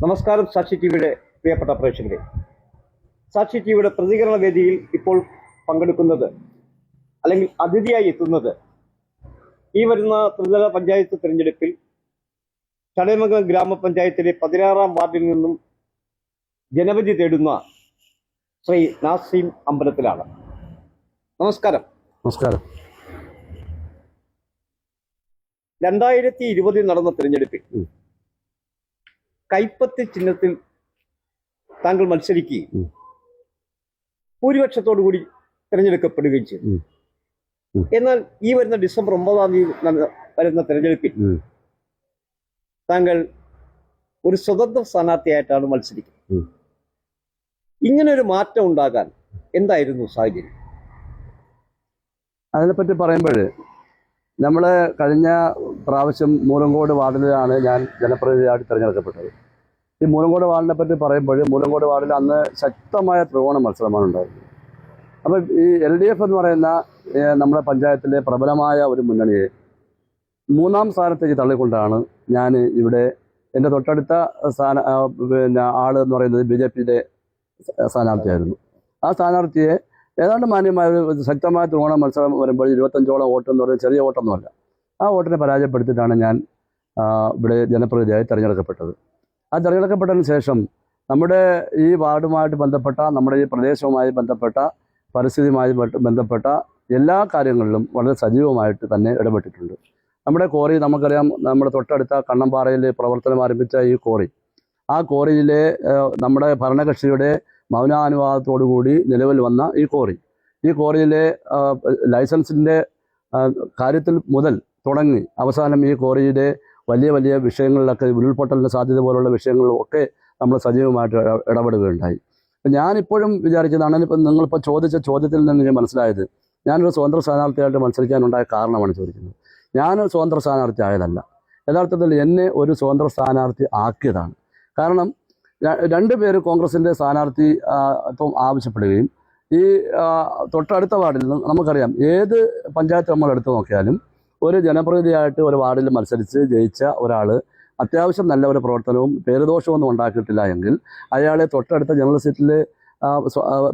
നമസ്കാരം സാക്ഷി ടി വിയുടെ പ്രിയപ്പെട്ട പ്രേക്ഷകരെ. സാക്ഷി ടി വിയുടെ പ്രതികരണ വേദിയിൽ ഇപ്പോൾ പങ്കെടുക്കുന്നത് അല്ലെങ്കിൽ അതിഥിയായി എത്തുന്നത് ഈ വരുന്ന ത്രിതല പഞ്ചായത്ത് തിരഞ്ഞെടുപ്പിൽ ചടയമംഗലം ഗ്രാമപഞ്ചായത്തിലെ പതിനാറാം വാർഡിൽ നിന്നും ജനവിധി തേടുന്ന ശ്രീ നാസീം അമ്പലത്തിലാണ്. നമസ്കാരം. നമസ്കാരം. രണ്ടായിരത്തി ഇരുപതിൽ നടന്ന തിരഞ്ഞെടുപ്പിൽ. കൈപ്പത്തി ചിഹ്നത്തിൽ താങ്കൾ മത്സരിക്കുകയും. ഭൂരിപക്ഷത്തോടു കൂടി തിരഞ്ഞെടുക്കപ്പെടുകയും ചെയ്തു. എന്നാൽ ഈ വരുന്ന ഡിസംബർ ഒമ്പതാം തീയതി വരുന്ന തിരഞ്ഞെടുപ്പിൽ താങ്കൾ ഒരു സ്വതന്ത്ര സ്ഥാനാർത്ഥിയായിട്ടാണ് മത്സരിക്കുന്നത്. ഇങ്ങനെ ഒരു മാറ്റം ഉണ്ടാകാൻ എന്തായിരുന്നു സാഹചര്യം അതിനെപ്പറ്റി പറയുമ്പോൾ നമ്മൾ കഴിഞ്ഞ പ്രാവശ്യം മൂലങ്കോട് വാർഡിലാണ് ഞാൻ ജനപ്രതിനിധിയായിട്ട് തിരഞ്ഞെടുക്കപ്പെട്ടത്. ഈ മൂലങ്കോട് വാർഡിനെ പറ്റി പറയുമ്പോൾ മൂലങ്കോട് വാർഡിൽ അന്ന് ശക്തമായ ത്രികോണ മത്സരമാണ് ഉണ്ടായിരുന്നത്. അപ്പം ഈ എൽ ഡി എഫ് എന്ന് പറയുന്ന നമ്മുടെ പഞ്ചായത്തിലെ പ്രബലമായ ഒരു മുന്നണിയെ മൂന്നാം സ്ഥാനത്തേക്ക് തള്ളിക്കൊണ്ടാണ് ഞാൻ ഇവിടെ എന്റെ തൊട്ടടുത്ത സ്ഥാന പിന്നെ ആൾ എന്ന് പറയുന്നത് ബി ജെ പിയുടെ സ്ഥാനാർത്ഥിയായിരുന്നു. ആ സ്ഥാനാർത്ഥിയെ ഏതാണ്ട് മാന്യമായ ഒരു ശക്തമായ ത്രികോണ മത്സരം വരുമ്പോൾ ഇരുപത്തഞ്ചോളം വോട്ട് എന്ന് പറയുന്നത് ചെറിയ വോട്ടൊന്നുമല്ല. ആ വോട്ടിനെ പരാജയപ്പെടുത്തിയിട്ടാണ് ഞാൻ ഇവിടെ ജനപ്രതിനിധിയായി തിരഞ്ഞെടുക്കപ്പെട്ടത്. ആ തിരഞ്ഞെടുക്കപ്പെട്ടതിന് ശേഷം നമ്മുടെ ഈ വാർഡുമായിട്ട് ബന്ധപ്പെട്ട നമ്മുടെ ഈ പ്രദേശവുമായി ബന്ധപ്പെട്ട പരിസ്ഥിതിയുമായി ബന്ധപ്പെട്ട എല്ലാ കാര്യങ്ങളിലും വളരെ സജീവമായിട്ട് തന്നെ ഇടപെട്ടിട്ടുണ്ട്. നമ്മുടെ കോറി നമുക്കറിയാം നമ്മുടെ തൊട്ടടുത്ത കണ്ണമ്പാറയിൽ പ്രവർത്തനം ആരംഭിച്ച ഈ കോറി. ആ കോറിയിലെ നമ്മുടെ ഭരണകക്ഷിയുടെ മൗനാനുവാദത്തോടു കൂടി നിലവിൽ വന്ന ഈ കോറി ഈ കോറിയിലെ ലൈസൻസിന്റെ കാര്യത്തിൽ മുതൽ തുടങ്ങി അവസാനം ഈ കോറിയുടെ വലിയ വലിയ വിഷയങ്ങളിലൊക്കെ ഉരുൾപൊട്ടലിന്റെ സാധ്യത പോലുള്ള വിഷയങ്ങളിലും ഒക്കെ നമ്മൾ സജീവമായിട്ട് ഇട- ഇടപെടുകയുണ്ടായി. ഞാനിപ്പോഴും വിചാരിച്ചതാണ് ഇപ്പം നിങ്ങളിപ്പോൾ ചോദിച്ച ചോദ്യത്തിൽ നിന്ന് ഞാൻ മനസ്സിലായത് ഞാനൊരു സ്വതന്ത്ര സ്ഥാനാർത്ഥിയായിട്ട് മത്സരിക്കാനുണ്ടായ കാരണമാണ് ചോദിക്കുന്നത്. ഞാൻ സ്വതന്ത്ര സ്ഥാനാർത്ഥി ആയതല്ല യഥാർത്ഥത്തിൽ എന്നെ ഒരു സ്വതന്ത്ര സ്ഥാനാർത്ഥി ആക്കിയതാണ്. കാരണം രണ്ട് പേര് കോൺഗ്രസിന്റെ സ്ഥാനാർത്ഥി ഇപ്പം ആവശ്യപ്പെടുകയും. ഈ തൊട്ടടുത്ത വാർഡിൽ നിന്ന് നമുക്കറിയാം ഏത് പഞ്ചായത്ത് നമ്മൾ എടുത്തു നോക്കിയാലും ഒരു ജനപ്രതിനിധിയായിട്ട് ഒരു വാർഡിൽ മത്സരിച്ച് ജയിച്ച ഒരാൾ അത്യാവശ്യം നല്ല ഒരു പ്രവർത്തനവും പേരുദോഷമൊന്നും ഉണ്ടാക്കിയിട്ടില്ല എങ്കിൽ അയാളെ തൊട്ടടുത്ത ജനറൽ സീറ്റിൽ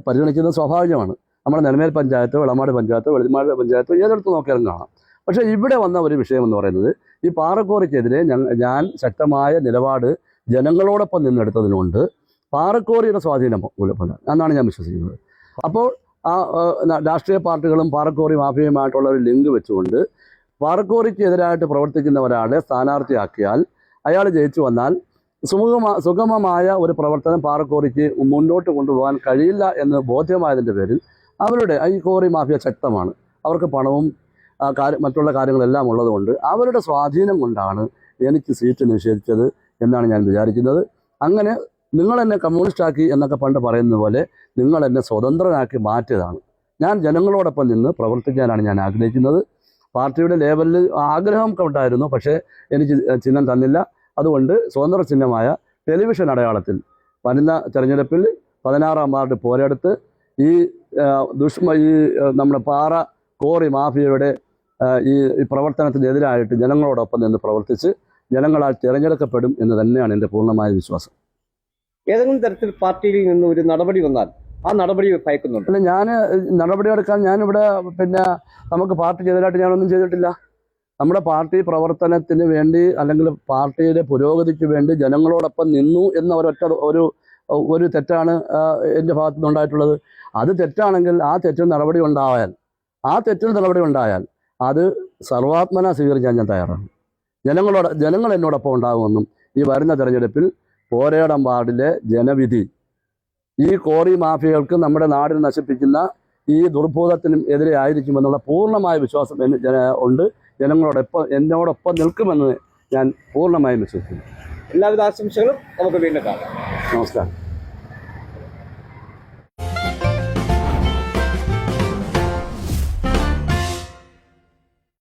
പരിഗണിക്കുന്നത് സ്വാഭാവികമാണ്. നമ്മുടെ നെൽമേൽ പഞ്ചായത്ത് വിളമാട് പഞ്ചായത്ത് വെളിമാട് പഞ്ചായത്ത് ഏതെടുത്ത് നോക്കിയാലും കാണാം. പക്ഷേ ഇവിടെ വന്ന ഒരു വിഷയം എന്ന് പറയുന്നത് ഈ പാറക്കോറിക്കെതിരെ ഞാൻ ശക്തമായ നിലപാട് ജനങ്ങളോടൊപ്പം നിന്നെടുത്തതിനുകൊണ്ട് പാറക്കോറിയുടെ സ്വാധീനം മൂലമാണ് എന്നാണ് ഞാൻ വിശ്വസിക്കുന്നത്. അപ്പോൾ ആ രാഷ്ട്രീയ പാർട്ടികളും പാറക്കോറി മാഫിയയുമായിട്ടുള്ള ഒരു ലിങ്ക് വെച്ചുകൊണ്ട് പാറക്കോറിക്ക് എതിരായിട്ട് പ്രവർത്തിക്കുന്ന ഒരാളെ സ്ഥാനാർത്ഥിയാക്കിയാൽ അയാൾ ജയിച്ചു വന്നാൽ സുഗമ സുഗമമായ ഒരു പ്രവർത്തനം പാറക്കോറിക്ക് മുന്നോട്ട് കൊണ്ടുപോകാൻ കഴിയില്ല എന്ന് ബോധ്യമായതിന്റെ പേരിൽ അവരുടെ ഈ കോറി മാഫിയ ശക്തമാണ്. അവർക്ക് പണവും മറ്റുള്ള കാര്യങ്ങളെല്ലാം ഉള്ളതുകൊണ്ട് അവരുടെ സ്വാധീനം കൊണ്ടാണ് എനിക്ക് സീറ്റ് നിഷേധിച്ചത് എന്നാണ് ഞാൻ വിചാരിക്കുന്നത്. അങ്ങനെ നിങ്ങൾ എന്നെ കമ്മ്യൂണിസ്റ്റാക്കി എന്നൊക്കെ പണ്ട് പറയുന്നത് പോലെ നിങ്ങൾ എന്നെ സ്വതന്ത്രനാക്കി മാറ്റിയതാണ്. ഞാൻ ജനങ്ങളോടൊപ്പം നിന്ന് പ്രവർത്തിക്കാനാണ് ഞാൻ ആഗ്രഹിക്കുന്നത്. പാർട്ടിയുടെ ലേവലിൽ ആഗ്രഹം ഉണ്ടായിരുന്നു പക്ഷേ എനിക്ക് ചിഹ്നം തന്നില്ല. അതുകൊണ്ട് സ്വതന്ത്ര ചിഹ്നമായ ടെലിവിഷൻ അടയാളത്തിൽ വരുന്ന തെരഞ്ഞെടുപ്പിൽ പതിനാറാം വാർഡ് പോരെടുത്ത് ഈ ദുഷ്മ ഈ നമ്മുടെ പാറ കോറി മാഫിയയുടെ ഈ പ്രവർത്തനത്തിനെതിരായിട്ട് ജനങ്ങളോടൊപ്പം നിന്ന് പ്രവർത്തിച്ച് ജനങ്ങളാൽ തിരഞ്ഞെടുക്കപ്പെടും എന്ന് തന്നെയാണ് എന്റെ പൂർണമായ വിശ്വാസം. ഏതെങ്കിലും തരത്തിൽ പാർട്ടിയിൽ നിന്ന് ഒരു നടപടി വന്നാൽ ആ നടപടി ഭയക്കുന്നുണ്ട്? അല്ല ഞാൻ നടപടിയെടുക്കാൻ ഞാനിവിടെ പിന്നെ നമുക്ക് പാർട്ടി ചെയ്തതായിട്ട് ഞാനൊന്നും ചെയ്തിട്ടില്ല. നമ്മുടെ പാർട്ടി പ്രവർത്തനത്തിന് വേണ്ടി അല്ലെങ്കിൽ പാർട്ടിയുടെ പുരോഗതിക്ക് വേണ്ടി ജനങ്ങളോടൊപ്പം നിന്നു എന്ന ഒരൊറ്റ ഒരു ഒരു തെറ്റാണ് എന്റെ ഭാഗത്തു നിന്നുണ്ടായിട്ടുള്ളത് അത് തെറ്റാണെങ്കിൽ ആ തെറ്റിന് നടപടി ഉണ്ടായാൽ ആ തെറ്റിന് നടപടി ഉണ്ടായാൽ അത് സർവാത്മന സ്വീകരിക്കാൻ ഞാൻ തയ്യാറാണ്. ജനങ്ങളോട് ജനങ്ങൾ എന്നോടൊപ്പം ഉണ്ടാകുമെന്നും ഈ വരുന്ന തെരഞ്ഞെടുപ്പിൽ പോരേടം വാർഡിലെ ജനവിധി. ഈ കോറി മാഫിയകൾക്ക് നമ്മുടെ നാടിനെ നശിപ്പിക്കുന്ന ഈ ദുർഭൂതത്തിനും എതിരെ ആയിരിക്കുമെന്നുള്ള പൂർണമായ വിശ്വാസം എന്നെ ജന ഉണ്ട്. ജനങ്ങളോടൊപ്പം എന്നോടൊപ്പം നിൽക്കുമെന്ന് ഞാൻ പൂർണമായും വിശ്വസിക്കുന്നു. എല്ലാവിധ ആശംസകളും നമുക്ക് വീണ്ടും കാണാം. നമസ്കാരം.